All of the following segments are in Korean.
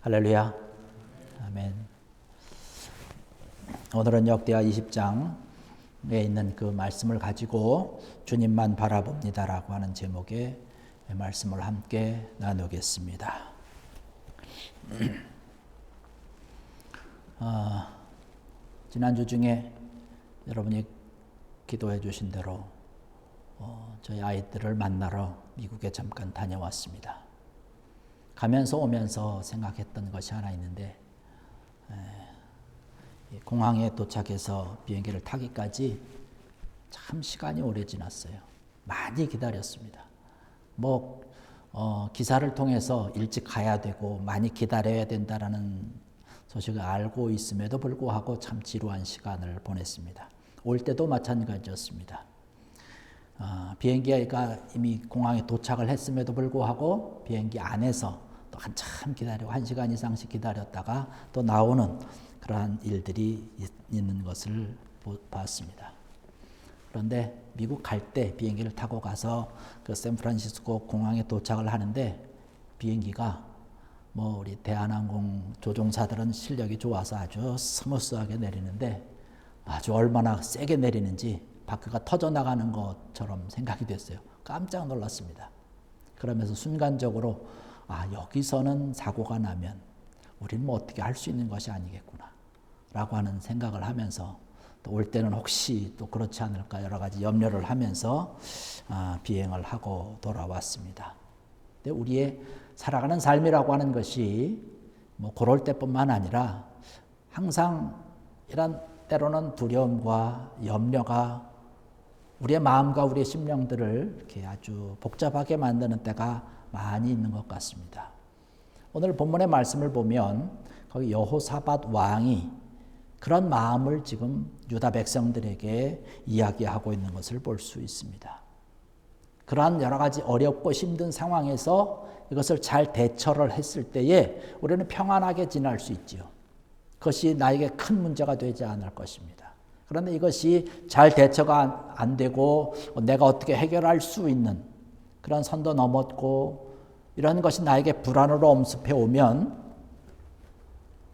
할렐루야. 아멘. 오늘은 역대하 20장에 있는 그 말씀을 가지고 주님만 바라봅니다라고 하는 제목의 말씀을 함께 나누겠습니다. 아, 지난주 중에 여러분이 기도해 주신 대로 어, 저희 아이들을 만나러 미국에 잠깐 다녀왔습니다. 가면서 오면서 생각했던 것이 하나 있는데 에, 공항에 도착해서 비행기를 타기까지 참 시간이 오래 지났어요. 많이 기다렸습니다. 뭐 어, 기사를 통해서 일찍 가야 되고 많이 기다려야 된다라는 소식을 알고 있음에도 불구하고 참 지루한 시간을 보냈습니다. 올 때도 마찬가지였습니다. 어, 비행기가 이미 공항에 도착을 했음에도 불구하고 비행기 안에서 또 한참 기다리고 한 시간 이상씩 기다렸다가 또 나오는 그러한 일들이 있는 것을 봤습니다. 그런데 미국 갈 때 비행기를 타고 가서 그 샌프란시스코 공항에 도착을 하는데 비행기가 뭐 우리 대한항공 조종사들은 실력이 좋아서 아주 스무스하게 내리는데 아주 얼마나 세게 내리는지 바퀴가 터져 나가는 것처럼 생각이 됐어요. 깜짝 놀랐습니다. 그러면서 순간적으로 아, 여기서는 사고가 나면 우리는 뭐 어떻게 할 수 있는 것이 아니겠구나. 라고 하는 생각을 하면서 또 올 때는 혹시 또 그렇지 않을까 여러 가지 염려를 하면서 아, 비행을 하고 돌아왔습니다. 근데 우리의 살아가는 삶이라고 하는 것이 뭐 그럴 때뿐만 아니라 항상 이런 때로는 두려움과 염려가 우리의 마음과 우리의 심령들을 이렇게 아주 복잡하게 만드는 때가 많이 있는 것 같습니다. 오늘 본문의 말씀을 보면 거기 여호사밧 왕이 그런 마음을 지금 유다 백성들에게 이야기하고 있는 것을 볼 수 있습니다. 그러한 여러 가지 어렵고 힘든 상황에서 이것을 잘 대처를 했을 때에 우리는 평안하게 지날 수 있지요. 그것이 나에게 큰 문제가 되지 않을 것입니다. 그런데 이것이 잘 대처가 안 되고 내가 어떻게 해결할 수 있는 그런 선도 넘었고 이런 것이 나에게 불안으로 엄습해 오면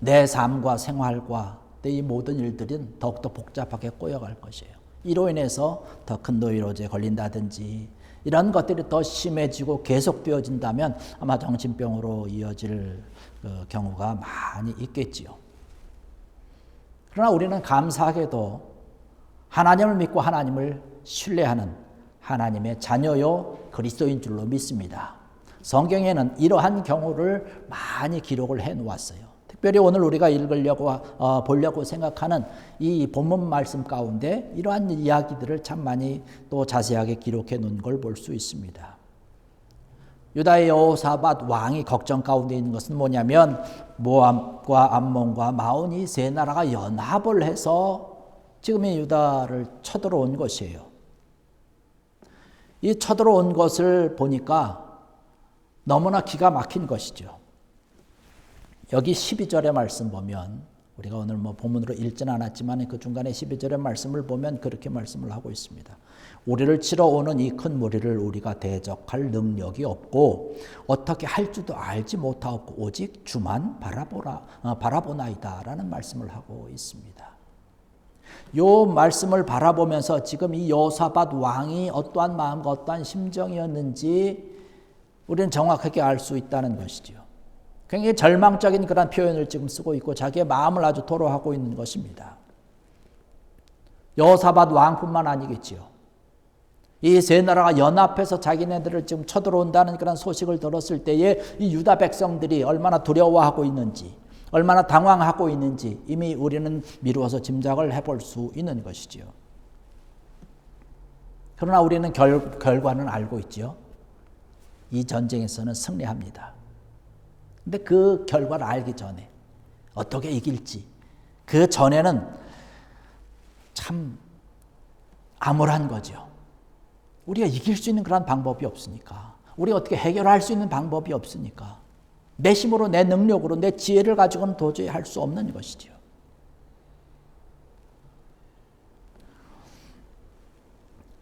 내 삶과 생활과 내 이 모든 일들은 더욱더 복잡하게 꼬여갈 것이에요. 이로 인해서 더 큰 노이로제 걸린다든지 이런 것들이 더 심해지고 계속되어진다면 아마 정신병으로 이어질 그 경우가 많이 있겠지요. 그러나 우리는 감사하게도 하나님을 믿고 하나님을 신뢰하는 하나님의 자녀요 그리스도인 줄로 믿습니다. 성경에는 이러한 경우를 많이 기록을 해 놓았어요. 특별히 오늘 우리가 읽으려고 어, 보려고 생각하는 이 본문 말씀 가운데 이러한 이야기들을 참 많이 또 자세하게 기록해 놓은 걸 볼 수 있습니다. 유다의 여호사밧 왕이 걱정 가운데 있는 것은 뭐냐면 모압과 암몬과 마온이 세 나라가 연합을 해서 지금의 유다를 쳐들어온 것이에요. 이 쳐들어온 것을 보니까 너무나 기가 막힌 것이죠. 여기 12절의 말씀 보면 우리가 오늘 뭐 본문으로 읽진 않았지만 그 중간에 12절의 말씀을 보면 그렇게 말씀을 하고 있습니다. 우리를 치러 오는 이 큰 무리를 우리가 대적할 능력이 없고 어떻게 할 줄도 알지 못하고 오직 주만 바라보라 어, 바라보나이다라는 말씀을 하고 있습니다. 요 말씀을 바라보면서 지금 이 여사밧 왕이 어떠한 마음과 어떠한 심정이었는지 우리는 정확하게 알 수 있다는 것이죠. 굉장히 절망적인 그런 표현을 지금 쓰고 있고 자기의 마음을 아주 토로하고 있는 것입니다. 여사밧 왕뿐만 아니겠지요. 이 세 나라가 연합해서 자기네들을 지금 쳐들어온다는 그런 소식을 들었을 때에 이 유다 백성들이 얼마나 두려워하고 있는지 얼마나 당황하고 있는지 이미 우리는 미루어서 짐작을 해볼 수 있는 것이지요. 그러나 우리는 결, 결과는 알고 있지요. 이 전쟁에서는 승리합니다. 근데 그 결과를 알기 전에 어떻게 이길지 그 전에는 참 암울한 거죠. 우리가 이길 수 있는 그런 방법이 없으니까. 우리가 어떻게 해결할 수 있는 방법이 없으니까. 내 힘으로, 내 능력으로, 내 지혜를 가지고는 도저히 할 수 없는 것이죠.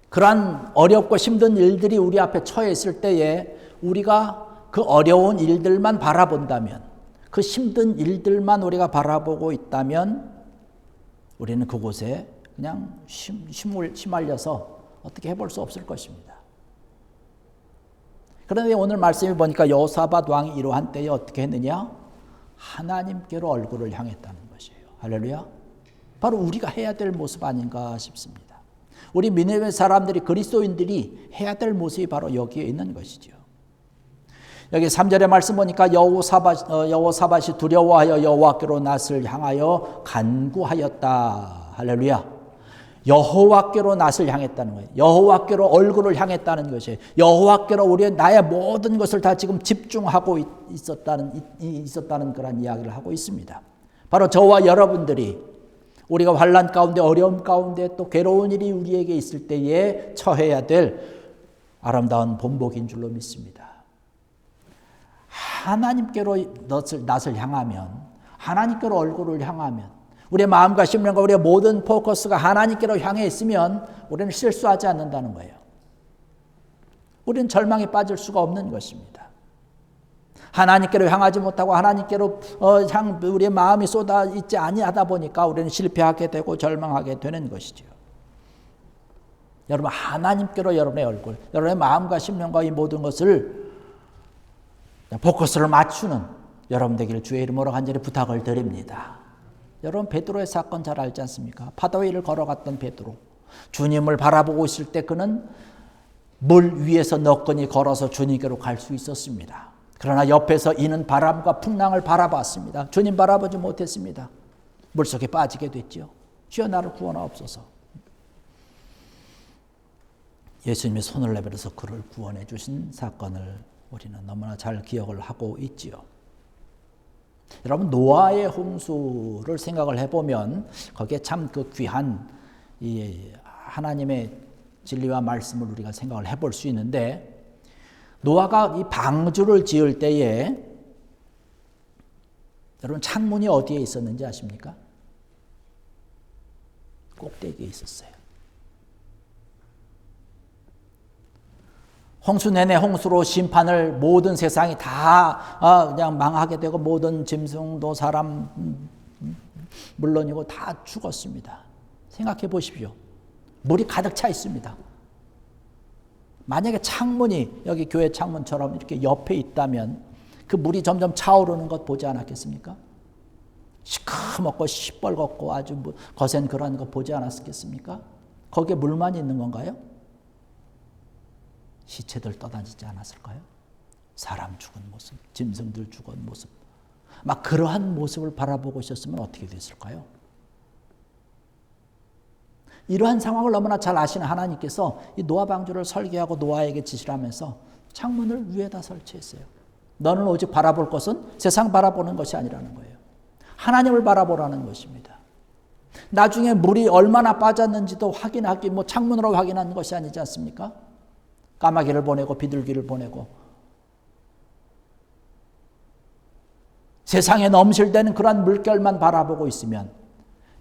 그러한 어렵고 힘든 일들이 우리 앞에 처해 있을 때에 우리가 그 어려운 일들만 바라본다면 그 힘든 일들만 우리가 바라보고 있다면 우리는 그곳에 그냥 심, 심을, 심말려서 어떻게 해볼 수 없을 것입니다. 그런데 오늘 말씀을 보니까 여호사밧 왕이 이러한 때에 어떻게 했느냐? 하나님께로 얼굴을 향했다는 것이에요. 할렐루야. 바로 우리가 해야 될 모습 아닌가 싶습니다. 우리 미네베 사람들이 그리스도인들이 해야 될 모습이 바로 여기에 있는 것이죠. 여기 3절의 말씀 보니까 여호사밧 어, 여호사밧이 두려워하여 여호와께로 낯을 향하여 간구하였다. 할렐루야. 여호와께로 낯을 향했다는 거예요. 여호와께로 얼굴을 향했다는 것이에요. 여호와께로 우리의 나의 모든 것을 다 지금 집중하고 있었다는 있었다는 그런 이야기를 하고 있습니다. 바로 저와 여러분들이 우리가 환란 가운데 어려움 가운데 또 괴로운 일이 우리에게 있을 때에 처해야 될 아름다운 본복인 줄로 믿습니다. 하나님께로 낯을, 낯을 향하면 하나님께로 얼굴을 향하면 우리의 마음과 심령과 우리의 모든 포커스가 하나님께로 향해 있으면 우리는 실수하지 않는다는 거예요. 우리는 절망에 빠질 수가 없는 것입니다. 하나님께로 향하지 못하고 하나님께로 어, 향 우리의 마음이 쏟아 있지 아니하다 보니까 우리는 실패하게 되고 절망하게 되는 것이죠. 여러분 하나님께로 여러분의 얼굴, 여러분의 마음과 심령과 이 모든 것을 포커스를 맞추는 여러분 되기를 주의 이름으로 간절히 부탁을 드립니다. 여러분 베드로의 사건 잘 알지 않습니까? 바다 위를 걸어갔던 베드로. 주님을 바라보고 있을 때 그는 물 위에서 너끈히 걸어서 주님께로 갈 수 있었습니다. 그러나 옆에서 이는 바람과 풍랑을 바라봤습니다. 주님 바라보지 못했습니다. 물속에 빠지게 됐죠. 주여 나를 구원하옵소서. 예수님이 손을 내밀어서 그를 구원해 주신 사건을 우리는 너무나 잘 기억을 하고 있지요. 여러분 노아의 홍수를 생각을 해보면 거기에 참 그 귀한 이 하나님의 진리와 말씀을 우리가 생각을 해볼 수 있는데 노아가 이 방주를 지을 때에 여러분 창문이 어디에 있었는지 아십니까? 꼭대기에 있었어요. 홍수 내내 홍수로 심판을 모든 세상이 다 어, 그냥 망하게 되고 모든 짐승도 사람 물론이고 다 죽었습니다. 생각해 보십시오. 물이 가득 차 있습니다. 만약에 창문이 여기 교회 창문처럼 이렇게 옆에 있다면 그 물이 점점 차오르는 것 보지 않았겠습니까? 시커멓고 시뻘겋고 아주 뭐 거센 그런 거 보지 않았겠습니까? 거기에 물만 있는 건가요? 시체들 떠다니지 않았을까요? 사람 죽은 모습, 짐승들 죽은 모습. 막 그러한 모습을 바라보고 있었으면 어떻게 됐을까요? 이러한 상황을 너무나 잘 아시는 하나님께서 이 노아 방주를 설계하고 노아에게 지시를 하면서 창문을 위에다 설치했어요. 너는 오직 바라볼 것은 세상 바라보는 것이 아니라는 거예요. 하나님을 바라보라는 것입니다. 나중에 물이 얼마나 빠졌는지도 확인하기, 뭐 창문으로 확인하는 것이 아니지 않습니까? 까마귀를 보내고 비둘기를 보내고 세상에 넘실대는 그러한 물결만 바라보고 있으면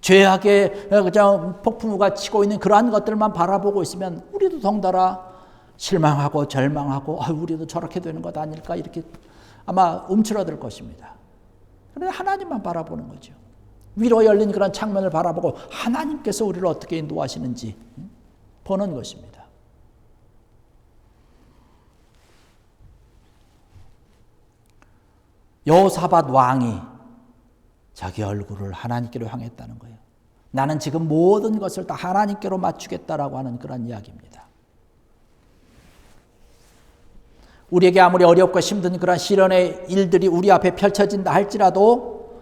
죄악의 그냥 폭풍우가 치고 있는 그러한 것들만 바라보고 있으면 우리도 덩달아 실망하고 절망하고 아, 우리도 저렇게 되는 것 아닐까 이렇게 아마 움츠러들 것입니다. 그런데 하나님만 바라보는 거죠. 위로 열린 그런 창문을 바라보고 하나님께서 우리를 어떻게 인도하시는지 보는 것입니다. 여호사밧 왕이 자기 얼굴을 하나님께로 향했다는 거예요. 나는 지금 모든 것을 다 하나님께로 맞추겠다라고 하는 그런 이야기입니다. 우리에게 아무리 어렵고 힘든 그런 시련의 일들이 우리 앞에 펼쳐진다 할지라도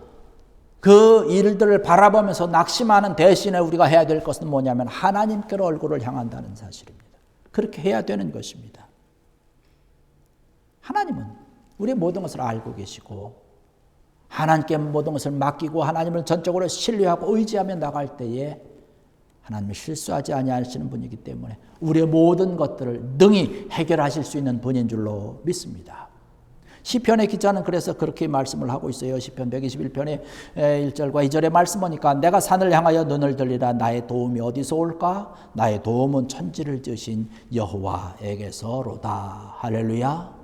그 일들을 바라보면서 낙심하는 대신에 우리가 해야 될 것은 뭐냐면 하나님께로 얼굴을 향한다는 사실입니다. 그렇게 해야 되는 것입니다. 하나님은 우리 모든 것을 알고 계시고 하나님께 모든 것을 맡기고 하나님을 전적으로 신뢰하고 의지하며 나갈 때에 하나님을 실수하지 아니하시는 분이기 때문에 우리의 모든 것들을 능히 해결하실 수 있는 분인 줄로 믿습니다. 시편의 기자는 그래서 그렇게 말씀을 하고 있어요. 시편 121편의 1절과 2절의 말씀 보니까 내가 산을 향하여 눈을 들리라 나의 도움이 어디서 올까? 나의 도움은 천지를 지으신 여호와에게서로다. 할렐루야.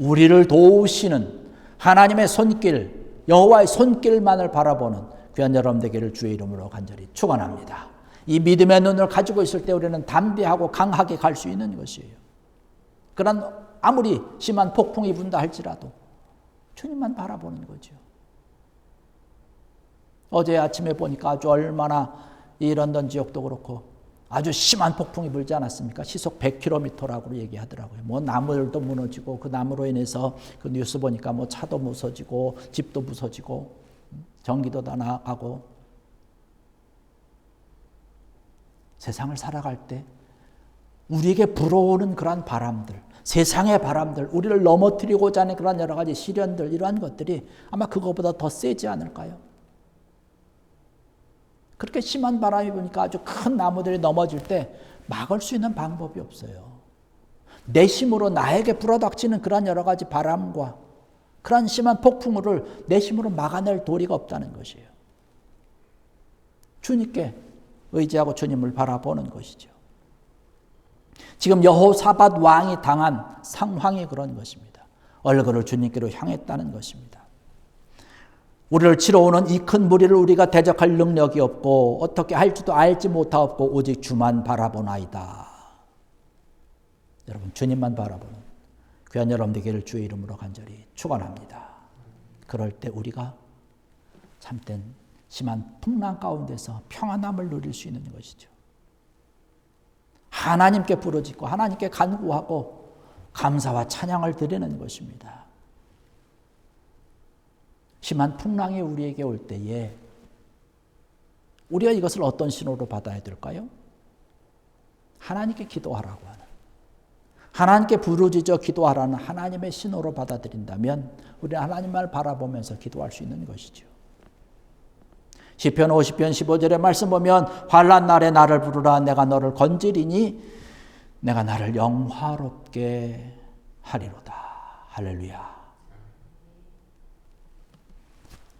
우리를 도우시는 하나님의 손길, 여호와의 손길만을 바라보는 귀한 여러분 되기를 주의 이름으로 간절히 축원합니다. 이 믿음의 눈을 가지고 있을 때 우리는 담대하고 강하게 갈 수 있는 것이에요. 그런 아무리 심한 폭풍이 분다 할지라도 주님만 바라보는 거죠. 어제 아침에 보니까 아주 얼마나 이 런던 지역도 그렇고 아주 심한 폭풍이 불지 않았습니까? 시속 100km라고 얘기하더라고요. 뭐 나무들도 무너지고 그 나무로 인해서 그 뉴스 보니까 뭐 차도 부서지고 집도 부서지고 전기도 다 나가고 세상을 살아갈 때 우리에게 불어오는 그러한 바람들, 세상의 바람들, 우리를 넘어뜨리고자 하는 그런 여러 가지 시련들, 이러한 것들이 아마 그거보다 더 세지 않을까요? 그렇게 심한 바람이 부니까 아주 큰 나무들이 넘어질 때 막을 수 있는 방법이 없어요. 내 힘으로 나에게 불어닥치는 그런 여러 가지 바람과 그런 심한 폭풍우를 내 힘으로 막아낼 도리가 없다는 것이에요. 주님께 의지하고 주님을 바라보는 것이죠. 지금 여호사밧 왕이 당한 상황이 그런 것입니다. 얼굴을 주님께로 향했다는 것입니다. 우리를 치러 오는 이 큰 무리를 우리가 대적할 능력이 없고 어떻게 할지도 알지 못하옵고 오직 주만 바라보나이다. 여러분 주님만 바라보는 귀한 여러분 되기를 주의 이름으로 간절히 축원합니다. 그럴 때 우리가 참된 심한 풍랑 가운데서 평안함을 누릴 수 있는 것이죠. 하나님께 부르짖고 하나님께 간구하고 감사와 찬양을 드리는 것입니다. 심한 풍랑이 우리에게 올 때에 우리가 이것을 어떤 신호로 받아야 될까요? 하나님께 기도하라고 하는 하나님께 부르짖어 기도하라는 하나님의 신호로 받아들인다면 우리는 하나님만 바라보면서 기도할 수 있는 것이죠. 시편 50편 15절의 말씀 보면 환란 날에 나를 부르라 내가 너를 건지리니 내가 나를 영화롭게 하리로다. 할렐루야.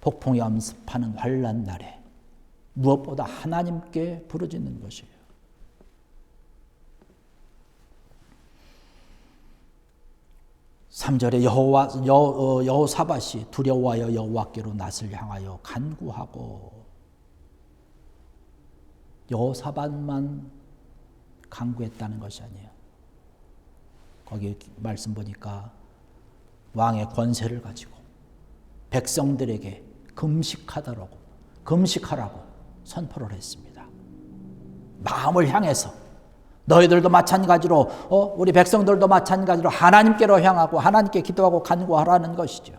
폭풍이 엄습하는 환란 날에 무엇보다 하나님께 부르짖는 것이에요. 삼절에 여호와 여, 어, 여호사밧이 두려워하여 여호와께로 낯을 향하여 간구하고 여호사밧만 간구했다는 것이 아니에요. 거기 말씀 보니까 왕의 권세를 가지고 백성들에게 금식하다라고 금식하라고 선포를 했습니다. 마음을 향해서 너희들도 마찬가지로 어, 우리 백성들도 마찬가지로 하나님께로 향하고 하나님께 기도하고 간구하라는 것이죠.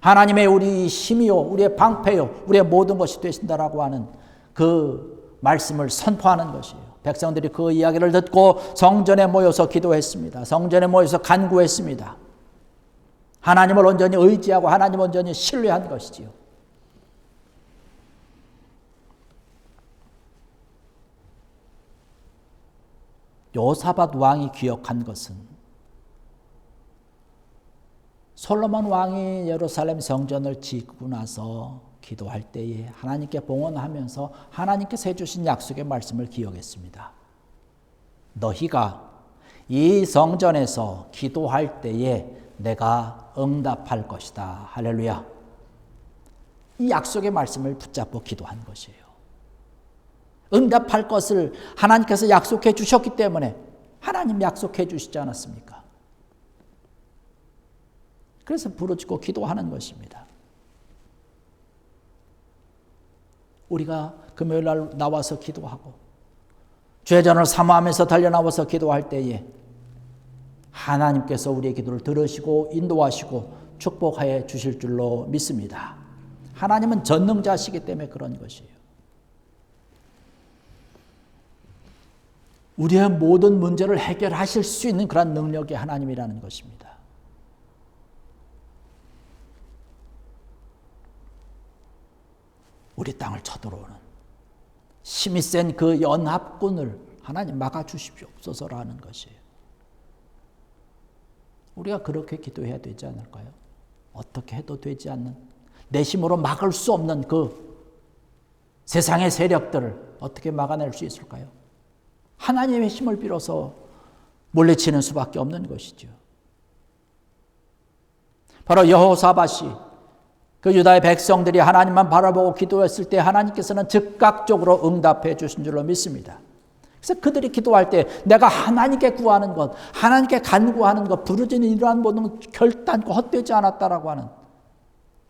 하나님의 우리 힘이요, 우리의 방패요, 우리의 모든 것이 되신다라고 하는 그 말씀을 선포하는 것이에요. 백성들이 그 이야기를 듣고 성전에 모여서 기도했습니다. 성전에 모여서 간구했습니다. 하나님을 온전히 의지하고 하나님 온전히 신뢰한 것이지요. 요사밧 왕이 기억한 것은 솔로몬 왕이 예루살렘 성전을 짓고 나서 기도할 때에 하나님께 봉헌하면서 하나님께서 해주신 약속의 말씀을 기억했습니다. 너희가 이 성전에서 기도할 때에 내가 응답할 것이다. 할렐루야. 이 약속의 말씀을 붙잡고 기도한 것이에요. 응답할 것을 하나님께서 약속해 주셨기 때문에 하나님 약속해 주시지 않았습니까? 그래서 부르짖고 기도하는 것입니다. 우리가 금요일 날 나와서 기도하고 죄전을 사모하면서 달려나와서 기도할 때에 하나님께서 우리의 기도를 들으시고 인도하시고 축복하여 주실 줄로 믿습니다. 하나님은 전능자시기 때문에 그런 것이에요. 우리의 모든 문제를 해결하실 수 있는 그런 능력이 하나님이라는 것입니다. 우리 땅을 쳐들어오는 힘이 센 그 연합군을 하나님 막아 주십시옵소서라는 것이에요. 우리가 그렇게 기도해야 되지 않을까요? 어떻게 해도 되지 않는 내 힘으로 막을 수 없는 그 세상의 세력들을 어떻게 막아낼 수 있을까요? 하나님의 힘을 빌어서 몰래 치는 수밖에 없는 것이죠. 바로 여호사밧이 그 유다의 백성들이 하나님만 바라보고 기도했을 때 하나님께서는 즉각적으로 응답해 주신 줄로 믿습니다. 그래서 그들이 기도할 때 내가 하나님께 구하는 것, 하나님께 간구하는 것, 부르짖는 이러한 모든 결단코 헛되지 않았다라고 하는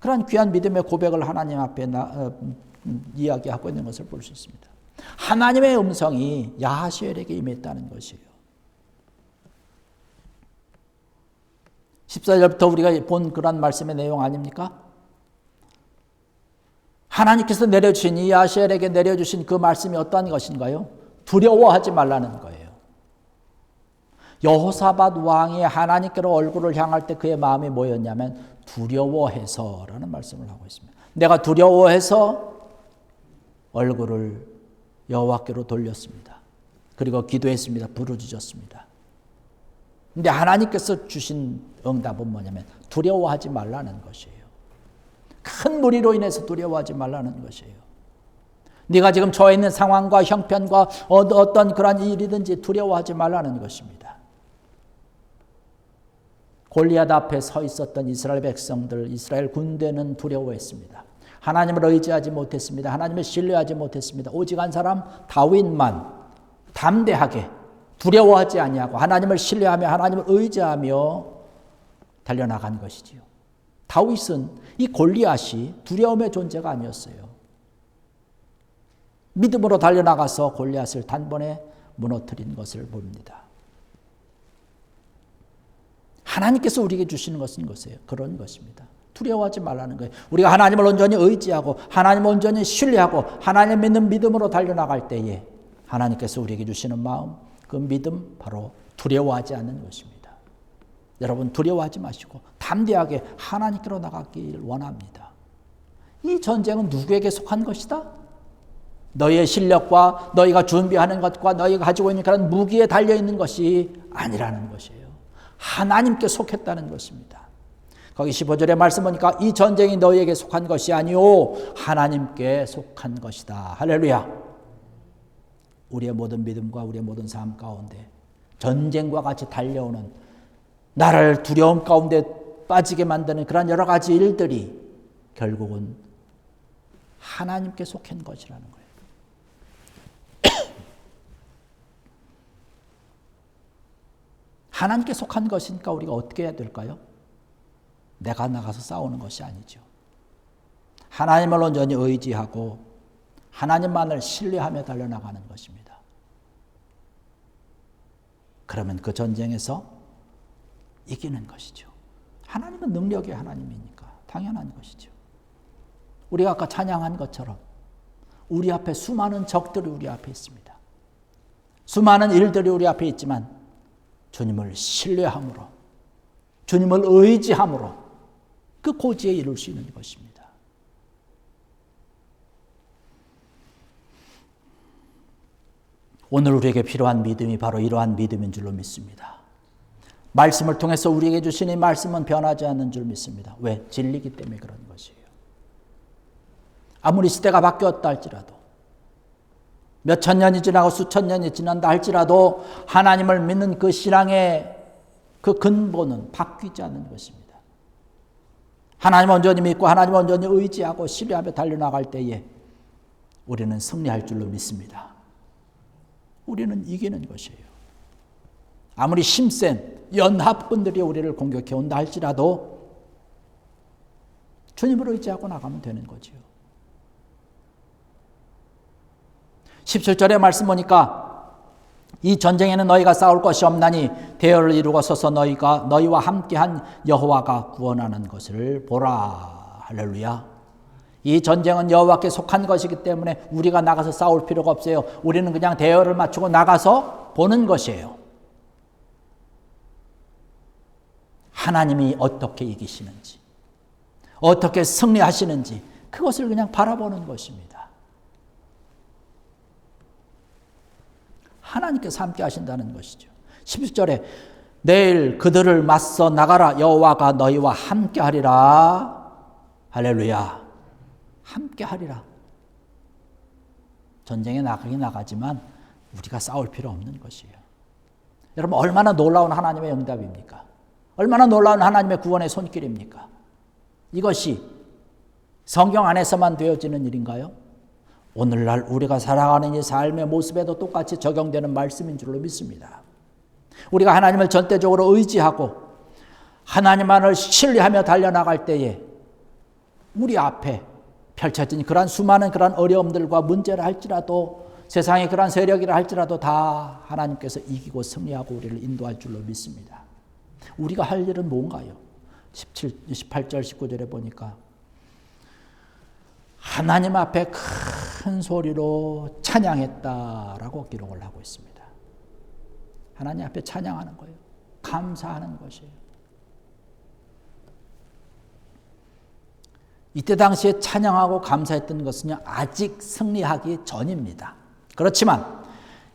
그러한 귀한 믿음의 고백을 하나님 앞에 나, 어, 음, 이야기하고 있는 것을 볼 수 있습니다. 하나님의 음성이 야하시엘에게 임했다는 것이에요. 14절부터 우리가 본 그런 말씀의 내용 아닙니까? 하나님께서 내려주신 이 야시엘에게 내려주신 그 말씀이 어떠한 것인가요? 두려워하지 말라는 거예요. 여호사밧 왕이 하나님께로 얼굴을 향할 때 그의 마음이 뭐였냐면 두려워해서라는 말씀을 하고 있습니다. 내가 두려워해서 얼굴을 여호와께로 돌렸습니다. 그리고 기도했습니다. 부르짖었습니다. 근데 하나님께서 주신 응답은 뭐냐면 두려워하지 말라는 것이에요. 큰 무리로 인해서 두려워하지 말라는 것이에요. 네가 지금 처해 있는 상황과 형편과 어떤 그러한 일이든지 두려워하지 말라는 것입니다. 골리앗 앞에 서 있었던 이스라엘 백성들, 이스라엘 군대는 두려워했습니다. 하나님을 의지하지 못했습니다. 하나님을 신뢰하지 못했습니다. 오직 한 사람 다윗만 담대하게 두려워하지 아니하고 하나님을 신뢰하며 하나님을 의지하며 달려나간 것이지요. 다윗은 이 골리앗이 두려움의 존재가 아니었어요. 믿음으로 달려나가서 골리앗을 단번에 무너뜨린 것을 봅니다. 하나님께서 우리에게 주시는 것은 것이에요. 그런 것입니다. 두려워하지 말라는 거예요. 우리가 하나님을 온전히 의지하고 하나님을 온전히 신뢰하고 하나님 믿는 믿음으로 달려나갈 때에 하나님께서 우리에게 주시는 마음, 그 믿음 바로 두려워하지 않는 것입니다. 여러분 두려워하지 마시고 담대하게 하나님께로 나가길 원합니다. 이 전쟁은 누구에게 속한 것이다? 너희의 실력과 너희가 준비하는 것과 너희가 가지고 있는 그런 무기에 달려 있는 것이 아니라는 것이에요. 하나님께 속했다는 것입니다. 거기 15절에 말씀 보니까 이 전쟁이 너희에게 속한 것이 아니오 하나님께 속한 것이다. 할렐루야. 우리의 모든 믿음과 우리의 모든 삶 가운데 전쟁과 같이 달려오는 나를 두려움 가운데 빠지게 만드는 그런 여러 가지 일들이 결국은 하나님께 속한 것이라는 거예요. 하나님께 속한 것이니까 우리가 어떻게 해야 될까요? 내가 나가서 싸우는 것이 아니죠. 하나님을 온전히 의지하고 하나님만을 신뢰하며 달려나가는 것입니다. 그러면 그 전쟁에서 이기는 것이죠. 하나님은 능력의 하나님이니까 당연한 것이죠. 우리가 아까 찬양한 것처럼 우리 앞에 수많은 적들이 우리 앞에 있습니다. 수많은 일들이 우리 앞에 있지만 주님을 신뢰함으로 주님을 의지함으로 그 고지에 이룰 수 있는 것입니다. 오늘 우리에게 필요한 믿음이 바로 이러한 믿음인 줄로 믿습니다. 말씀을 통해서 우리에게 주신 이 말씀은 변하지 않는 줄 믿습니다. 왜? 진리기 때문에 그런 것이에요. 아무리 시대가 바뀌었다 할지라도 몇 천 년이 지나고 수천 년이 지난다 할지라도 하나님을 믿는 그 신앙의 그 근본은 바뀌지 않는 것입니다. 하나님 온전히 믿고 하나님 온전히 의지하고 신뢰하며 달려나갈 때에 우리는 승리할 줄로 믿습니다. 우리는 이기는 것이에요. 아무리 힘센 연합군들이 우리를 공격해 온다 할지라도 주님을 의지하고 나가면 되는 거지요. 17절의 말씀 보니까 이 전쟁에는 너희가 싸울 것이 없나니 대열을 이루고 서서 너희가 너희와 함께한 여호와가 구원하는 것을 보라. 할렐루야. 이 전쟁은 여호와께 속한 것이기 때문에 우리가 나가서 싸울 필요가 없어요. 우리는 그냥 대열을 맞추고 나가서 보는 것이에요. 하나님이 어떻게 이기시는지, 어떻게 승리하시는지 그것을 그냥 바라보는 것입니다. 하나님께서 함께 하신다는 것이죠. 11절에 내일 그들을 맞서 나가라 여호와가 너희와 함께 하리라. 할렐루야. 함께 하리라. 전쟁에 나가긴 나가지만 우리가 싸울 필요 없는 것이에요. 여러분 얼마나 놀라운 하나님의 응답입니까? 얼마나 놀라운 하나님의 구원의 손길입니까? 이것이 성경 안에서만 되어지는 일인가요? 오늘날 우리가 살아가는 이 삶의 모습에도 똑같이 적용되는 말씀인 줄로 믿습니다. 우리가 하나님을 전대적으로 의지하고 하나님만을 신뢰하며 달려나갈 때에 우리 앞에 펼쳐진 그러한 수많은 그러한 어려움들과 문제를 할지라도 세상의 그러한 세력이라 할지라도 다 하나님께서 이기고 승리하고 우리를 인도할 줄로 믿습니다. 우리가 할 일은 뭔가요? 17, 18절, 19절에 보니까 하나님 앞에 큰 소리로 찬양했다라고 기록을 하고 있습니다. 하나님 앞에 찬양하는 거예요. 감사하는 것이에요. 이때 당시에 찬양하고 감사했던 것은 아직 승리하기 전입니다. 그렇지만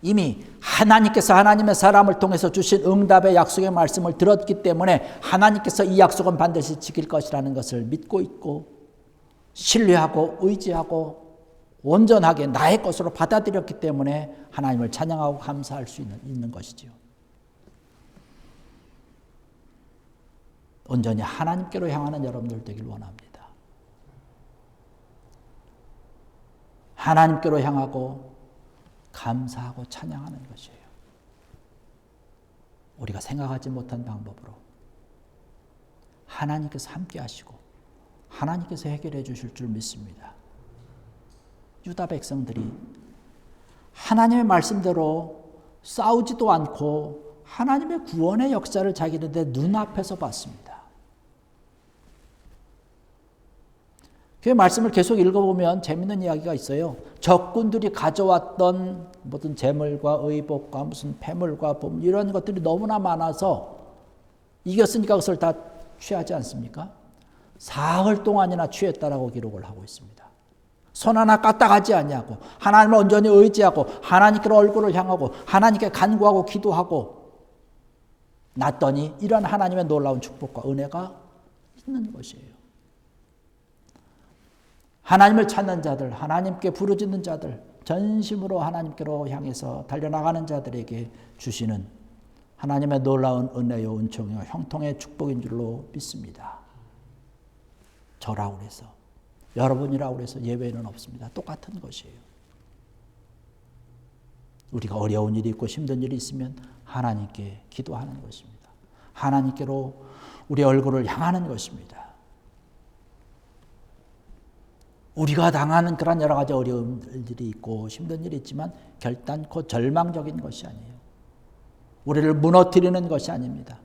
이미 하나님께서 하나님의 사람을 통해서 주신 응답의 약속의 말씀을 들었기 때문에 하나님께서 이 약속은 반드시 지킬 것이라는 것을 믿고 있고 신뢰하고 의지하고 온전하게 나의 것으로 받아들였기 때문에 하나님을 찬양하고 감사할 수 있는, 있는 것이지요. 온전히 하나님께로 향하는 여러분들 되길 원합니다. 하나님께로 향하고 감사하고 찬양하는 것이에요. 우리가 생각하지 못한 방법으로 하나님께서 함께 하시고 하나님께서 해결해 주실 줄 믿습니다. 유다 백성들이 하나님의 말씀대로 싸우지도 않고 하나님의 구원의 역사를 자기네들 눈앞에서 봤습니다. 그 말씀을 계속 읽어보면 재밌는 이야기가 있어요. 적군들이 가져왔던 모든 재물과 의복과 무슨 패물과 봄 이런 것들이 너무나 많아서 이겼으니까 그것을 다 취하지 않습니까? 사흘 동안이나 취했다라고 기록을 하고 있습니다. 손 하나 까딱하지 않냐고 하나님을 온전히 의지하고 하나님께 얼굴을 향하고 하나님께 간구하고 기도하고 났더니 이런 하나님의 놀라운 축복과 은혜가 있는 것이에요. 하나님을 찾는 자들, 하나님께 부르짖는 자들, 전심으로 하나님께로 향해서 달려나가는 자들에게 주시는 하나님의 놀라운 은혜요 은총이요 형통의 축복인 줄로 믿습니다. 저라고 그래서 여러분이라고 그래서 예외는 없습니다. 똑같은 것이에요. 우리가 어려운 일이 있고 힘든 일이 있으면 하나님께 기도하는 것입니다. 하나님께로 우리 얼굴을 향하는 것입니다. 우리가 당하는 그런 여러 가지 어려움들이 있고 힘든 일이 있지만 결단코 절망적인 것이 아니에요. 우리를 무너뜨리는 것이 아닙니다.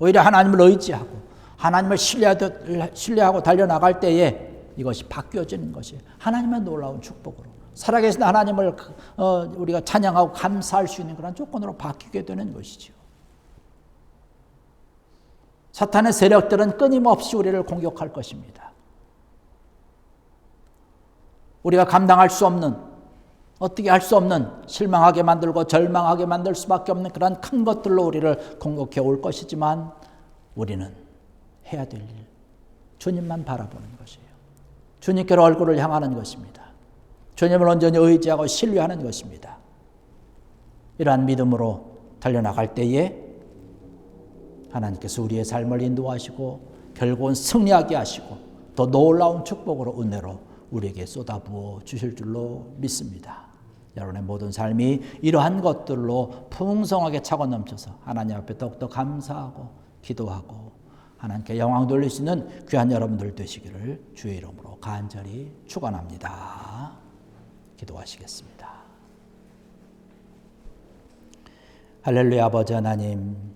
오히려 하나님을 의지하고 하나님을 신뢰하고 달려나갈 때에 이것이 바뀌어지는 것이에요. 하나님의 놀라운 축복으로. 살아계신 하나님을 어, 우리가 찬양하고 감사할 수 있는 그런 조건으로 바뀌게 되는 것이죠. 사탄의 세력들은 끊임없이 우리를 공격할 것입니다. 우리가 감당할 수 없는 어떻게 할 수 없는 실망하게 만들고 절망하게 만들 수밖에 없는 그러한 큰 것들로 우리를 공격해 올 것이지만 우리는 해야 될 일, 주님만 바라보는 것이에요. 주님께로 얼굴을 향하는 것입니다. 주님을 온전히 의지하고 신뢰하는 것입니다. 이러한 믿음으로 달려나갈 때에 하나님께서 우리의 삶을 인도하시고 결국은 승리하게 하시고 더 놀라운 축복으로 은혜로 우리에게 쏟아부어 주실 줄로 믿습니다. 여러분의 모든 삶이 이러한 것들로 풍성하게 차고 넘쳐서 하나님 앞에 더욱더 감사하고 기도하고 하나님께 영광 돌릴 수 있는 귀한 여러분들 되시기를 주의 이름으로 간절히 축원합니다. 기도하시겠습니다. 할렐루야 아버지 하나님